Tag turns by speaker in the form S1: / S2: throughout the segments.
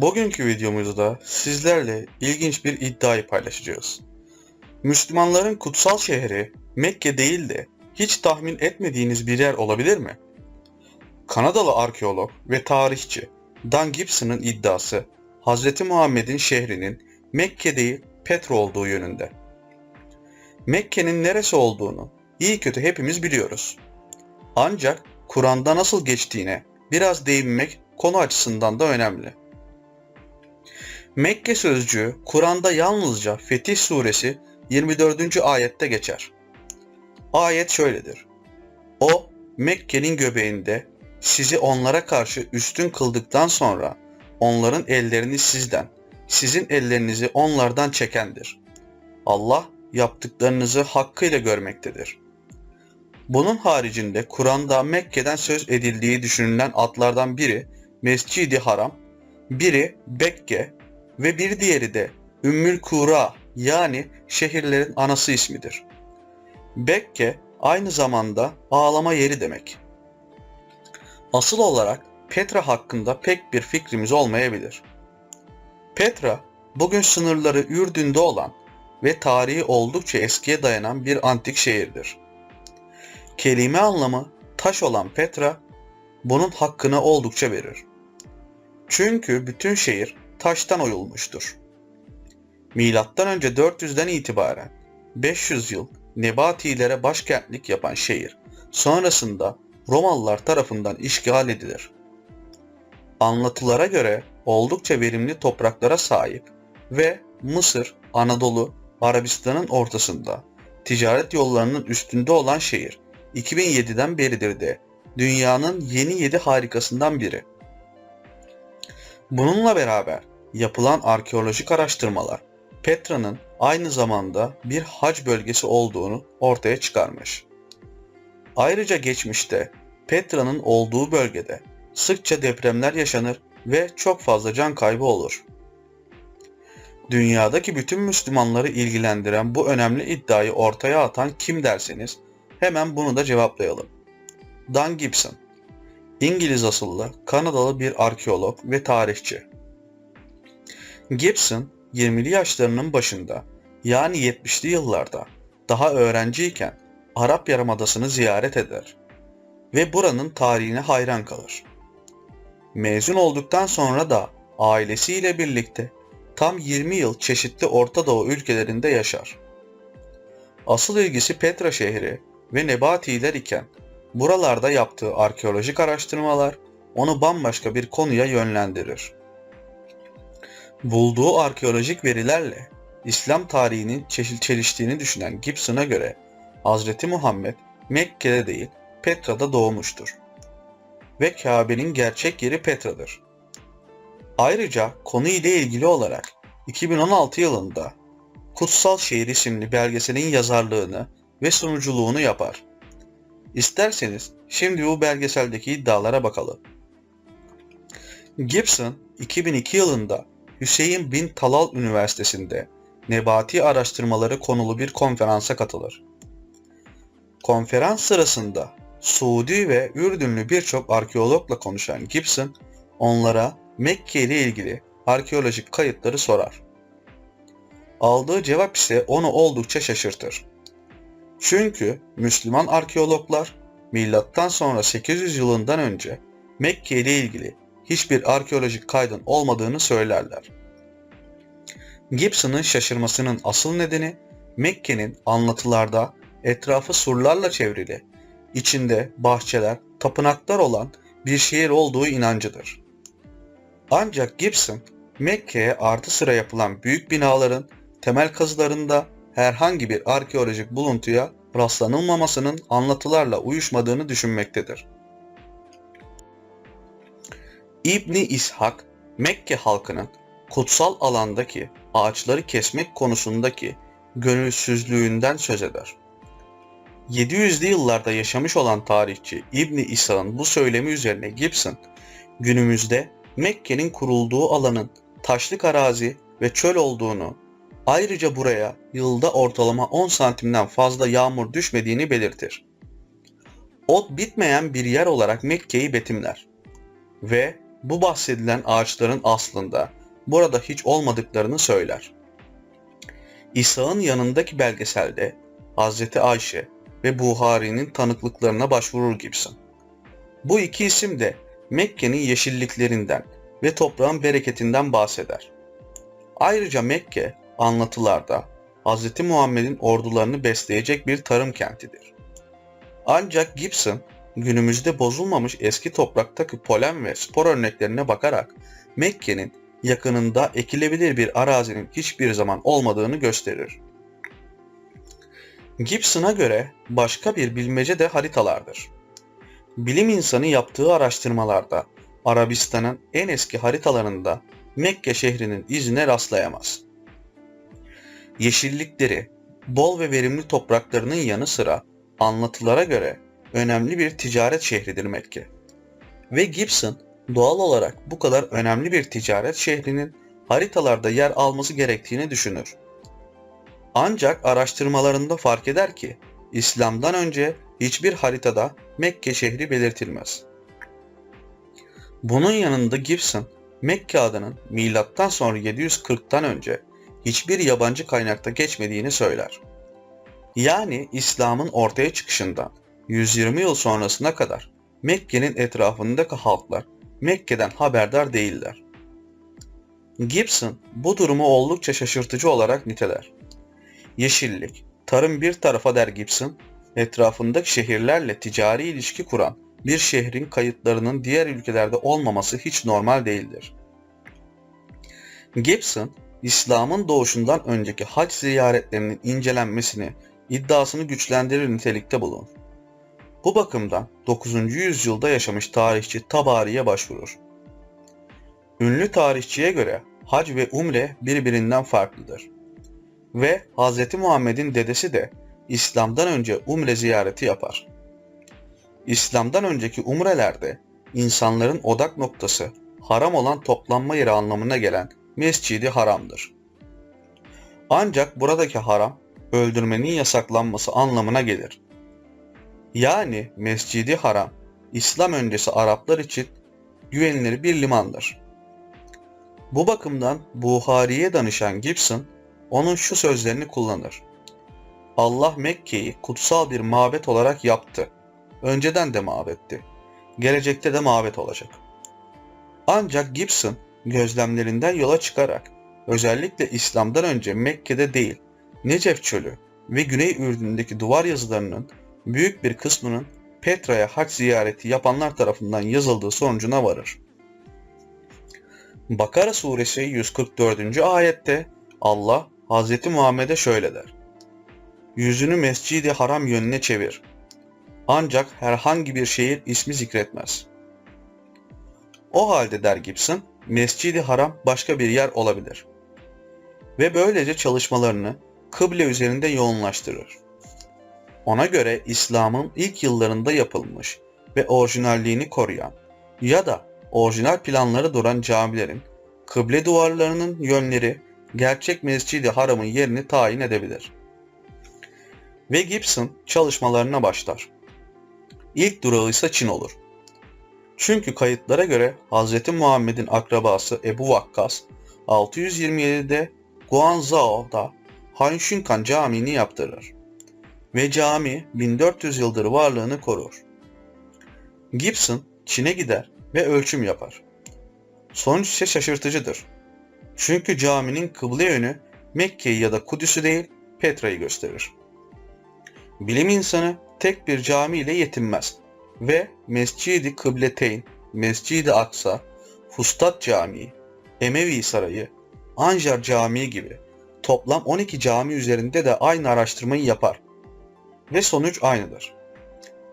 S1: Bugünkü videomuzda sizlerle ilginç bir iddiayı paylaşacağız. Müslümanların kutsal şehri Mekke değil de hiç tahmin etmediğiniz bir yer olabilir mi? Kanadalı arkeolog ve tarihçi Dan Gibson'ın iddiası Hz. Muhammed'in şehrinin Mekke değil Petra olduğu yönünde. Mekke'nin neresi olduğunu iyi kötü hepimiz biliyoruz. Ancak Kur'an'da nasıl geçtiğine biraz değinmek konu açısından da önemli. Mekke sözcüğü Kur'an'da yalnızca Fetih suresi 24. ayette geçer. Ayet şöyledir. O Mekke'nin göbeğinde sizi onlara karşı üstün kıldıktan sonra onların ellerini sizden, sizin ellerinizi onlardan çekendir. Allah yaptıklarınızı hakkıyla görmektedir. Bunun haricinde Kur'an'da Mekke'den söz edildiği düşünülen adlardan biri Mescid-i Haram, biri Bekke ve bir diğeri de Ümmül Kura yani şehirlerin anası ismidir. Bekke aynı zamanda ağlama yeri demek. Asıl olarak Petra hakkında pek bir fikrimiz olmayabilir. Petra, bugün sınırları Ürdün'de olan ve tarihi oldukça eskiye dayanan bir antik şehirdir. Kelime anlamı taş olan Petra, bunun hakkını oldukça verir. Çünkü bütün şehir taştan oyulmuştur. Milattan önce 400'den itibaren 500 yıl Nebatilere başkentlik yapan şehir sonrasında Romalılar tarafından işgal edilir. Anlatılara göre oldukça verimli topraklara sahip ve Mısır, Anadolu, Arabistan'ın ortasında ticaret yollarının üstünde olan şehir 2007'den beridir de dünyanın yeni 7 harikasından biri. Bununla beraber yapılan arkeolojik araştırmalar Petra'nın aynı zamanda bir hac bölgesi olduğunu ortaya çıkarmış. Ayrıca geçmişte Petra'nın olduğu bölgede sıkça depremler yaşanır ve çok fazla can kaybı olur. Dünyadaki bütün Müslümanları ilgilendiren bu önemli iddiayı ortaya atan kim derseniz hemen bunu da cevaplayalım. Dan Gibson İngiliz asıllı Kanadalı bir arkeolog ve tarihçi. Gibson 20'li yaşlarının başında yani 70'li yıllarda daha öğrenciyken Arap Yarımadası'nı ziyaret eder ve buranın tarihine hayran kalır. Mezun olduktan sonra da ailesiyle birlikte tam 20 yıl çeşitli Orta Doğu ülkelerinde yaşar. Asıl ilgisi Petra şehri ve Nebatiler iken buralarda yaptığı arkeolojik araştırmalar onu bambaşka bir konuya yönlendirir. Bulduğu arkeolojik verilerle İslam tarihinin çeliştiğini düşünen Gibson'a göre Hz. Muhammed Mekke'de değil Petra'da doğmuştur. Ve Kabe'nin gerçek yeri Petra'dır. Ayrıca konu ile ilgili olarak 2016 yılında Kutsal Şehir isimli belgeselin yazarlığını ve sunuculuğunu yapar. İsterseniz şimdi bu belgeseldeki iddialara bakalım. Gibson 2002 yılında Hüseyin bin Talal Üniversitesi'nde nebati araştırmaları konulu bir konferansa katılır. Konferans sırasında Suudi ve Ürdünlü birçok arkeologla konuşan Gibson onlara Mekke ile ilgili arkeolojik kayıtları sorar. Aldığı cevap ise onu oldukça şaşırtır. Çünkü Müslüman arkeologlar milattan sonra 800 yılından önce Mekke ile ilgili hiçbir arkeolojik kaydın olmadığını söylerler. Gibson'ın şaşırmasının asıl nedeni Mekke'nin anlatılarda etrafı surlarla çevrili, içinde bahçeler, tapınaklar olan bir şehir olduğu inancıdır. Ancak Gibson, Mekke'ye artı sıra yapılan büyük binaların temel kazılarında herhangi bir arkeolojik buluntuya rastlanılmamasının anlatılarla uyuşmadığını düşünmektedir. İbni İshak, Mekke halkının kutsal alandaki ağaçları kesmek konusundaki gönülsüzlüğünden söz eder. 700'lü yıllarda yaşamış olan tarihçi İbni İshak'ın bu söylemi üzerine Gibson, günümüzde Mekke'nin kurulduğu alanın taşlık arazi ve çöl olduğunu, ayrıca buraya yılda ortalama 10 santimden fazla yağmur düşmediğini belirtir. Ot bitmeyen bir yer olarak Mekke'yi betimler ve bu bahsedilen ağaçların aslında burada hiç olmadıklarını söyler. İsa'nın yanındaki belgeselde Hazreti Ayşe ve Buhari'nin tanıklıklarına başvurur gibisin. Bu iki isim de Mekke'nin yeşilliklerinden ve toprağın bereketinden bahseder. Ayrıca Mekke anlatılarda Hz. Muhammed'in ordularını besleyecek bir tarım kentidir. Ancak Gibson günümüzde bozulmamış eski topraktaki polen ve spor örneklerine bakarak Mekke'nin yakınında ekilebilir bir arazinin hiçbir zaman olmadığını gösterir. Gibson'a göre başka bir bilmece de haritalardır. Bilim insanı yaptığı araştırmalarda Arabistan'ın en eski haritalarında Mekke şehrinin izine rastlayamaz. Yeşillikleri, bol ve verimli topraklarının yanı sıra anlatılara göre önemli bir ticaret şehridir Mekke. Ve Gibson doğal olarak bu kadar önemli bir ticaret şehrinin haritalarda yer alması gerektiğini düşünür. Ancak araştırmalarında fark eder ki İslam'dan önce hiçbir haritada Mekke şehri belirtilmez. Bunun yanında Gibson, Mekke adının milattan sonra 740'tan önce hiçbir yabancı kaynakta geçmediğini söyler. Yani İslam'ın ortaya çıkışından 120 yıl sonrasına kadar Mekke'nin etrafındaki halklar Mekke'den haberdar değiller. Gibson bu durumu oldukça şaşırtıcı olarak niteler. Yeşillik, tarım bir tarafa der Gibson, etrafındaki şehirlerle ticari ilişki kuran bir şehrin kayıtlarının diğer ülkelerde olmaması hiç normal değildir. Gibson, İslam'ın doğuşundan önceki hac ziyaretlerinin incelenmesini, iddiasını güçlendirir nitelikte bulunur. Bu bakımdan 9. yüzyılda yaşamış tarihçi Tabari'ye başvurur. Ünlü tarihçiye göre hac ve umre birbirinden farklıdır. Ve Hz. Muhammed'in dedesi de İslam'dan önce umre ziyareti yapar. İslam'dan önceki umrelerde insanların odak noktası haram olan toplanma yeri anlamına gelen Mescidi Haram'dır. Ancak buradaki haram öldürmenin yasaklanması anlamına gelir. Yani Mescidi Haram İslam öncesi Araplar için güvenilir bir limandır. Bu bakımdan Buhari'ye danışan Gibson onun şu sözlerini kullanır. Allah Mekke'yi kutsal bir mabet olarak yaptı. Önceden de mabetti. Gelecekte de mabet olacak. Ancak Gibson gözlemlerinden yola çıkarak özellikle İslam'dan önce Mekke'de değil, Necef çölü ve Güney Ürdün'deki duvar yazılarının büyük bir kısmının Petra'ya hac ziyareti yapanlar tarafından yazıldığı sonucuna varır. Bakara suresi 144. ayette Allah Hz. Muhammed'e şöyle der. Yüzünü mescidi haram yönüne çevir. Ancak herhangi bir şehir ismi zikretmez. O halde der Gibson, mescidi haram başka bir yer olabilir. Ve böylece çalışmalarını kıble üzerinde yoğunlaştırır. Ona göre İslam'ın ilk yıllarında yapılmış ve orijinalliğini koruyan ya da orijinal planları duran camilerin kıble duvarlarının yönleri gerçek Mescid-i Haram'ın yerini tayin edebilir. Ve Gibson çalışmalarına başlar. İlk durağı ise Çin olur. Çünkü kayıtlara göre Hz. Muhammed'in akrabası Ebu Vakkas 627'de Guangzhou'da Hanşunkan Camii'ni yaptırır ve cami 1400 yıldır varlığını korur. Gibson Çin'e gider ve ölçüm yapar. Sonuç ise şaşırtıcıdır. Çünkü caminin kıble yönü Mekke'yi ya da Kudüs'ü değil Petra'yı gösterir. Bilim insanı tek bir cami ile yetinmez ve Mescid-i Kıbleteyn, Mescid-i Aksa, Fustat Camii, Emevi Sarayı, Anjar Camii gibi toplam 12 cami üzerinde de aynı araştırmayı yapar ve sonuç aynıdır.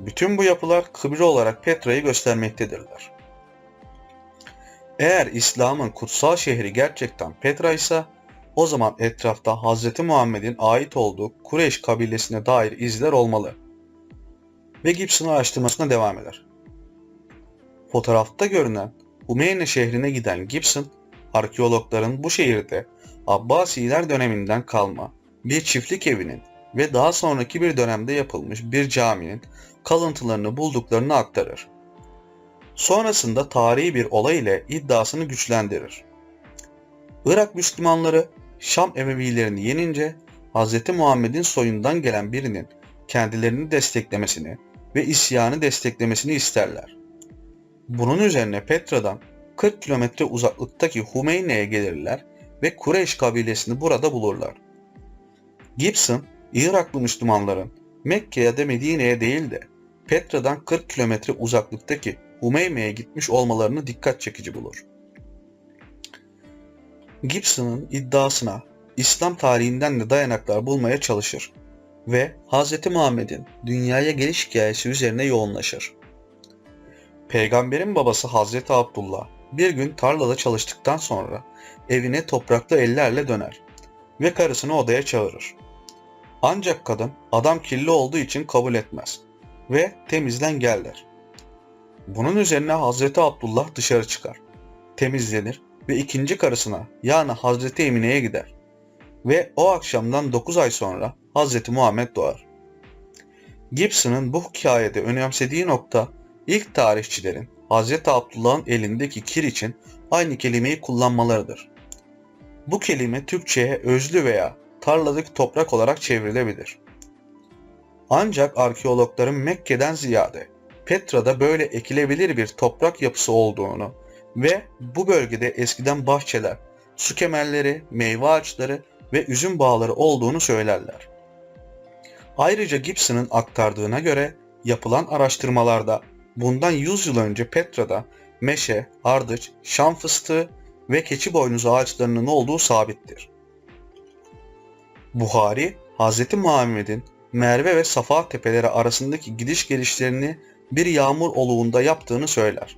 S1: Bütün bu yapılar kıble olarak Petra'yı göstermektedirler. Eğer İslam'ın kutsal şehri gerçekten Petra ise o zaman etrafta Hz. Muhammed'in ait olduğu Kureyş kabilesine dair izler olmalı. Ve Gibson araştırmasına devam eder. Fotoğrafta görünen Umeyne şehrine giden Gibson, arkeologların bu şehirde Abbasiler döneminden kalma bir çiftlik evinin ve daha sonraki bir dönemde yapılmış bir caminin kalıntılarını bulduklarını aktarır. Sonrasında tarihi bir olay ile iddiasını güçlendirir. Irak Müslümanları Şam Emevilerini yenince Hz. Muhammed'in soyundan gelen birinin kendilerini desteklemesini ve isyanı desteklemesini isterler. Bunun üzerine Petra'dan 40 kilometre uzaklıktaki Humeyne'ye gelirler ve Kureyş kabilesini burada bulurlar. Gibson, Iraklı Müslümanların Mekke ya da Medine'ye değil de Petra'dan 40 kilometre uzaklıktaki Humeyme'ye gitmiş olmalarını dikkat çekici bulur. Gibson'ın iddiasına İslam tarihinden de dayanaklar bulmaya çalışır ve Hz. Muhammed'in dünyaya geliş hikayesi üzerine yoğunlaşır. Peygamberin babası Hazreti Abdullah bir gün tarlada çalıştıktan sonra evine topraklı ellerle döner ve karısını odaya çağırır. Ancak kadın adam kirli olduğu için kabul etmez ve temizlen gel der. Bunun üzerine Hazreti Abdullah dışarı çıkar, temizlenir ve ikinci karısına yani Hazreti Emine'ye gider. Ve o akşamdan 9 ay sonra Hazreti Muhammed doğar. Gibson'ın bu hikayede önemsediği nokta ilk tarihçilerin Hazreti Abdullah'ın elindeki kir için aynı kelimeyi kullanmalarıdır. Bu kelime Türkçe'ye özlü veya tarladaki toprak olarak çevrilebilir. Ancak arkeologların Mekke'den ziyade Petra'da böyle ekilebilir bir toprak yapısı olduğunu ve bu bölgede eskiden bahçeler, su kemerleri, meyve ağaçları ve üzüm bağları olduğunu söylerler. Ayrıca Gibson'ın aktardığına göre yapılan araştırmalarda bundan 100 yıl önce Petra'da meşe, ardıç, şam fıstığı ve keçi boynuzu ağaçlarının olduğu sabittir. Buhari, Hz. Muhammed'in Merve ve Safa tepeleri arasındaki gidiş gelişlerini bir yağmur oluğunda yaptığını söyler.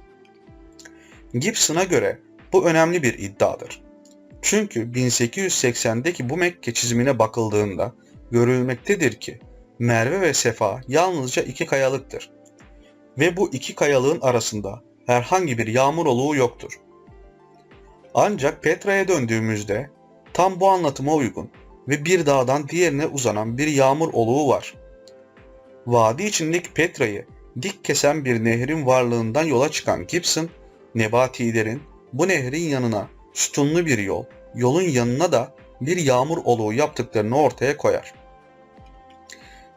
S1: Gibson'a göre bu önemli bir iddiadır. Çünkü 1880'deki bu Mekke çizimine bakıldığında görülmektedir ki Merve ve Sefa yalnızca iki kayalıktır. Ve bu iki kayalığın arasında herhangi bir yağmur oluğu yoktur. Ancak Petra'ya döndüğümüzde tam bu anlatıma uygun ve bir dağdan diğerine uzanan bir yağmur oluğu var. Vadi içindeki Petra'yı dik kesen bir nehrin varlığından yola çıkan Gibson, Nebatilerin bu nehrin yanına sütunlu bir yol, yolun yanına da bir yağmur oluğu yaptıklarını ortaya koyar.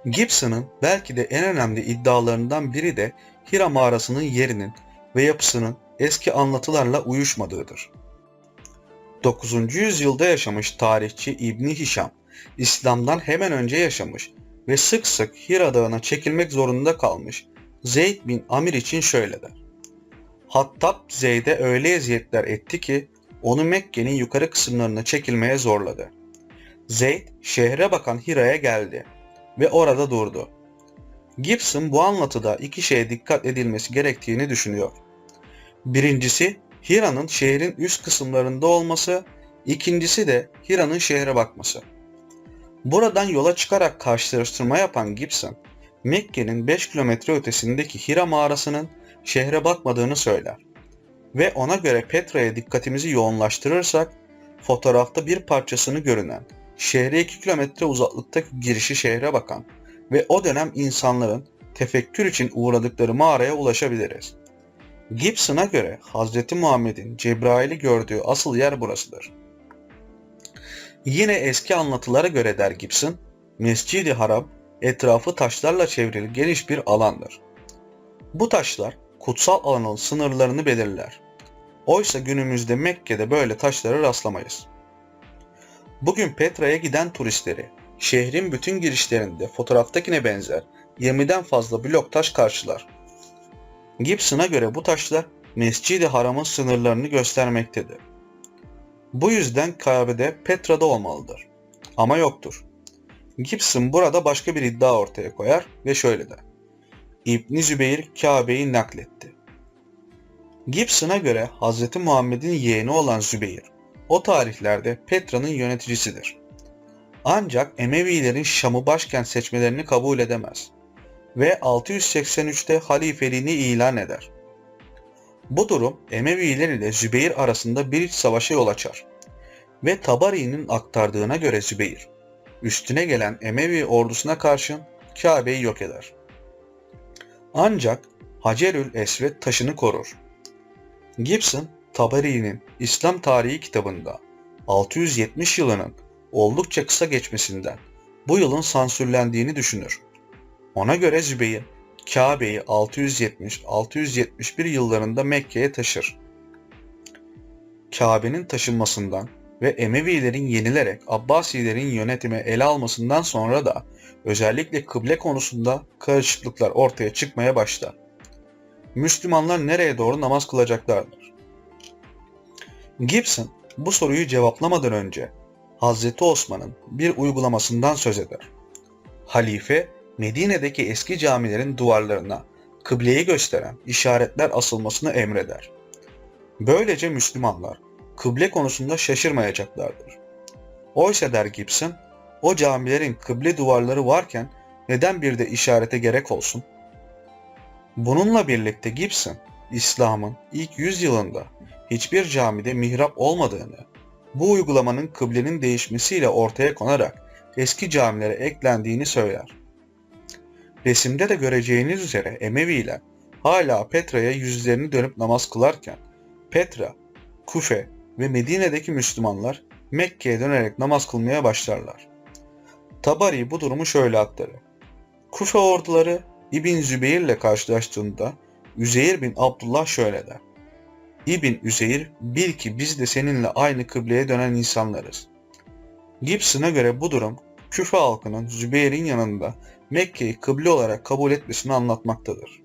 S1: Gibson'ın belki de en önemli iddialarından biri de Hira mağarasının yerinin ve yapısının eski anlatılarla uyuşmadığıdır. 9. yüzyılda yaşamış tarihçi İbni Hişam, İslam'dan hemen önce yaşamış ve sık sık Hira Dağı'na çekilmek zorunda kalmış Zeyd bin Amir için şöyle der. Hattab Zeyd'e öyle eziyetler etti ki onu Mekke'nin yukarı kısımlarına çekilmeye zorladı. Zeyd şehre bakan Hira'ya geldi ve orada durdu. Gibson bu anlatıda iki şeye dikkat edilmesi gerektiğini düşünüyor. Birincisi Hira'nın şehrin üst kısımlarında olması, ikincisi de Hira'nın şehre bakması. Buradan yola çıkarak karşılaştırma yapan Gibson, Mekke'nin 5 kilometre ötesindeki Hira mağarasının şehre bakmadığını söyler. Ve ona göre Petra'ya dikkatimizi yoğunlaştırırsak, fotoğrafta bir parçasını görünen, şehre 2 kilometre uzaklıktaki girişi şehre bakan ve o dönem insanların tefekkür için uğradıkları mağaraya ulaşabiliriz. Gibson'a göre Hz. Muhammed'in Cebrail'i gördüğü asıl yer burasıdır. Yine eski anlatılara göre der Gibson, Mescid-i Haram etrafı taşlarla çevrili geniş bir alandır. Bu taşlar kutsal alanın sınırlarını belirler. Oysa günümüzde Mekke'de böyle taşlara rastlamayız. Bugün Petra'ya giden turistleri şehrin bütün girişlerinde fotoğraftakine benzer 20'den fazla blok taş karşılar. Gibson'a göre bu taşlar Mescid-i Haram'ın sınırlarını göstermektedir. Bu yüzden Kabe'de Petra'da olmalıdır. Ama yoktur. Gibson burada başka bir iddia ortaya koyar ve şöyle der. İbn Zübeyir Kabe'yi nakletti. Gibson'a göre Hz. Muhammed'in yeğeni olan Zübeyir, o tarihlerde Petra'nın yöneticisidir. Ancak Emevilerin Şam'ı başkent seçmelerini kabul edemez ve 683'te halifeliğini ilan eder. Bu durum Emeviler ile Zübeyir arasında bir iç savaşa yol açar ve Tabari'nin aktardığına göre Zübeyir, üstüne gelen Emevi ordusuna karşın Kabe'yi yok eder. Ancak Hacerül Esved taşını korur. Gibson, Tabari'nin İslam tarihi kitabında 670 yılının oldukça kısa geçmesinden bu yılın sansürlendiğini düşünür. Ona göre Zübeyir, Kabe'yi 670-671 yıllarında Mekke'ye taşır. Kabe'nin taşınmasından ve Emevilerin yenilerek Abbasilerin yönetime ele almasından sonra da özellikle kıble konusunda karışıklıklar ortaya çıkmaya başlar. Müslümanlar nereye doğru namaz kılacaklardır? Gibson bu soruyu cevaplamadan önce Hazreti Osman'ın bir uygulamasından söz eder. Halife Medine'deki eski camilerin duvarlarına kıbleyi gösteren işaretler asılmasını emreder. Böylece Müslümanlar kıble konusunda şaşırmayacaklardır. Oysa der Gibson, o camilerin kıble duvarları varken neden bir de işarete gerek olsun? Bununla birlikte Gibson, İslam'ın ilk yüzyılında hiçbir camide mihrap olmadığını, bu uygulamanın kıblenin değişmesiyle ortaya konarak eski camilere eklendiğini söyler. Resimde de göreceğiniz üzere Emeviler hala Petra'ya yüzlerini dönüp namaz kılarken Petra, Kufe ve Medine'deki Müslümanlar Mekke'ye dönerek namaz kılmaya başlarlar. Tabari bu durumu şöyle aktarır. Kufe orduları İbn Zübeyir ile karşılaştığında Üzeyir bin Abdullah şöyle der. İbn Üzeyir bil ki biz de seninle aynı kıbleye dönen insanlarız. Gibson'a göre bu durum Küfe halkının Zübeyir'in yanında Mekke'yi kıble olarak kabul etmesini anlatmaktadır.